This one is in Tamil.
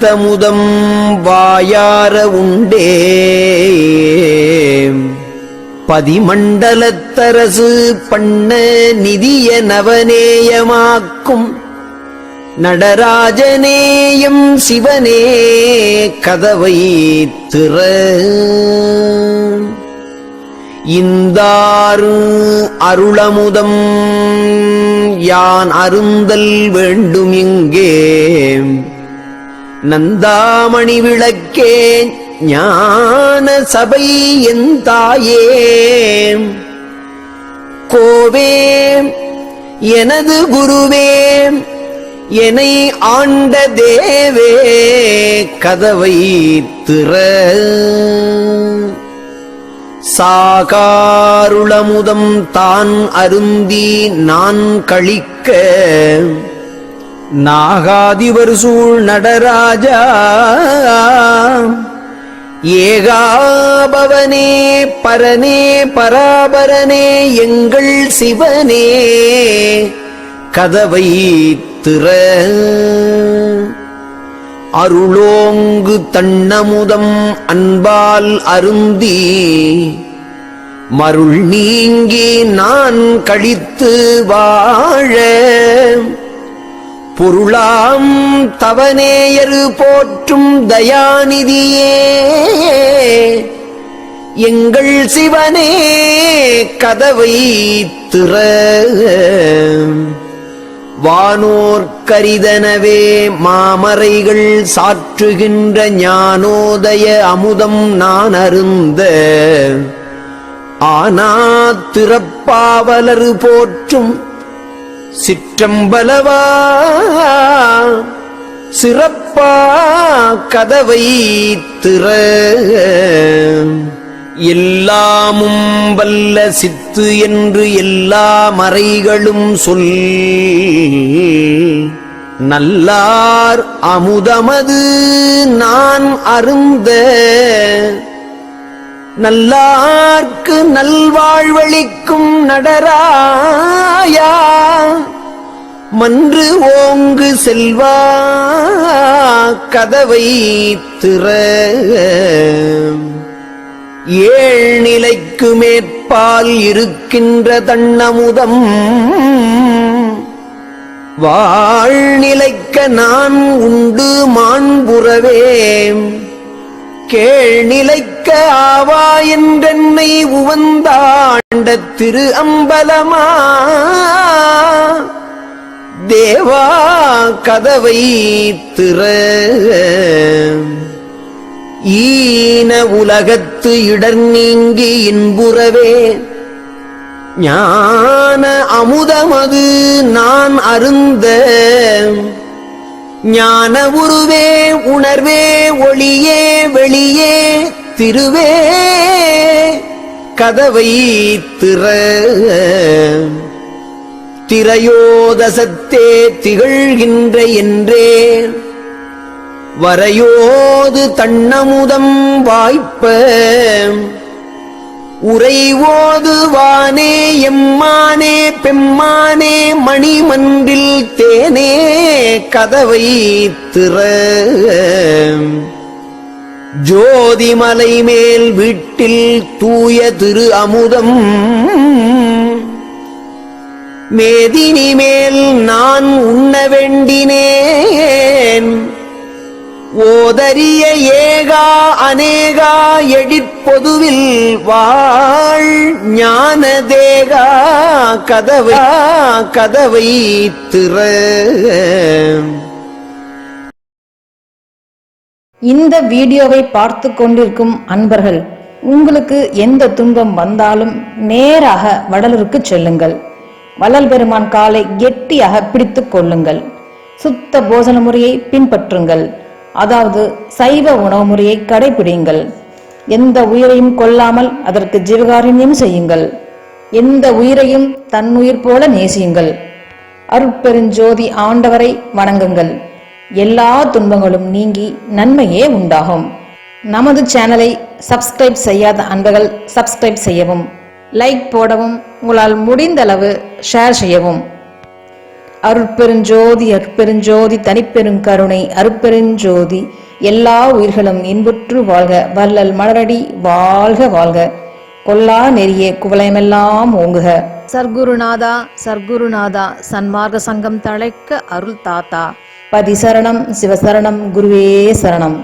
மண்டலத்தமுதம் வாயார உண்டே. பதிமண்டலத்தரசு பண்ண நிதிய நவநேயமாக்கும். நடராஜனேயம் சிவனே கதவை திற. இந்தாறு அருளமுதம் யான் அருந்தல் வேண்டும் இங்கே. நந்தாமணி விளக்கே ஞான சபை என் தாயே கோவே எனது குருவே என்னை ஆண்ட தேவே கதவை திற. சாகாருளமுதம் தான் அருந்தி நான் கழிக்க. நாகாதிவர் சூழ் நடராஜா. ஏகாபவனே பரனே பராபரனே எங்கள் சிவனே. கதவை திற. அருளோங்கு தன்னமுதம் அன்பால் அருந்தி. மருள் நீங்கி நான் கழித்து வாழ. பொருளாம் தவநேயரு போற்றும் தயாநிதியே. எங்கள் சிவனே கதவை திற. வானோர் கரிதனவே மாமறைகள் சாற்றுகின்ற ஞானோதய அமுதம் நான் அருந்த. ஆனா திறப்பாவலரு போற்றும் சிற்றம்பலவா? சிறப்பா கதவை திற. எல்லாமும் வல்ல சித்து என்று எல்லா மறைகளும் சொல். நல்லார் அமுதமது நான் அருந்த. நல்லார்க்கு நல்வாழ்வளிக்கும் நடராயா. மன்று ஓங்கு செல்வா கதவை திற. ஏழ் நிலைக்கு மேற்பால் இருக்கின்ற தன்னமுதம். வாழ்நிலைக்க நான் உண்டு மாண்புறவே. கேள் நிலைக்க என்றென்னை உவந்தாண்ட திரு அம்பலமா? தேவா கதவை திற. ஈன உலகத்து இடர் நீங்கி இன்புறவே. ஞான அமுதமது நான் அருந்த. ஞான உருவே உணர்வே ஒளியே வெளியே திருவே. கதவை திற. திரையோதசத்தே திகழ்கின்ற என்றே. வரையோது தன்னமுதம் வாய்ப்ப. உறைவோது வானே எம்மானே பெம்மானே மணிமன்றில் தேனே கதவை திற. ஜோதிமலை மேல் வீட்டில் தூய திரு அமுதம். மேதினி மேல் நான் உண்ண வேண்டினேன். ஓதரிய ஏகா அநேகா எடிற்பொதுவில் வாழ் ஞான தேகா கதவை கதவை திற. இந்த வீடியோவை பார்த்து கொண்டிருக்கும் அன்பர்கள் உங்களுக்கு எந்த துன்பம் வந்தாலும் நேராக வடலூருக்கு செல்லுங்கள். வள்ளல் பெருமான் காலை கெட்டியாக பிடித்துக் கொள்ளுங்கள். சுத்த போஜன முறையை பின்பற்றுங்கள். அதாவது சைவ உணவு முறையை கடைபிடிங்கள் எந்த உயிரையும் கொல்லாமல் அதற்கு ஜீவகாரண்யம் செய்யுங்கள். எந்த உயிரையும் தன்னுயிர் போல நேசியுங்கள். அருட்பெருஞ்சோதி ஆண்டவரை வணங்குங்கள். எல்லா துன்பங்களும் நீங்கி நன்மையே உண்டாகும். நமது சேனலை சப்ஸ்கிரைப் செய்யாத அன்பர்கள் சப்ஸ்கிரைப் செய்யவும் லைக் போடவும் உங்களால் முடிந்தளவு ஷேர் செய்யவும். அருட்பெருஞ்சோதி அருட்பெருஞ்சோதி தனிப்பெருங்கருணை அருட்பெருஞ்சோதி எல்லா உயிர்களும் இன்புற்று வாழ்க வள்ளல் மலரடி வாழ்க வாழ்க. கொல்லா நெறிய குவலயமெல்லாம் ஓங்குக. சர்க்குருநாதா சர்க்குருநாதா சன்மார்க்க சங்கம் தழைக்க அருள் தாத்தா பதி சரணம் சிவசரணம் குருவே சரணம்.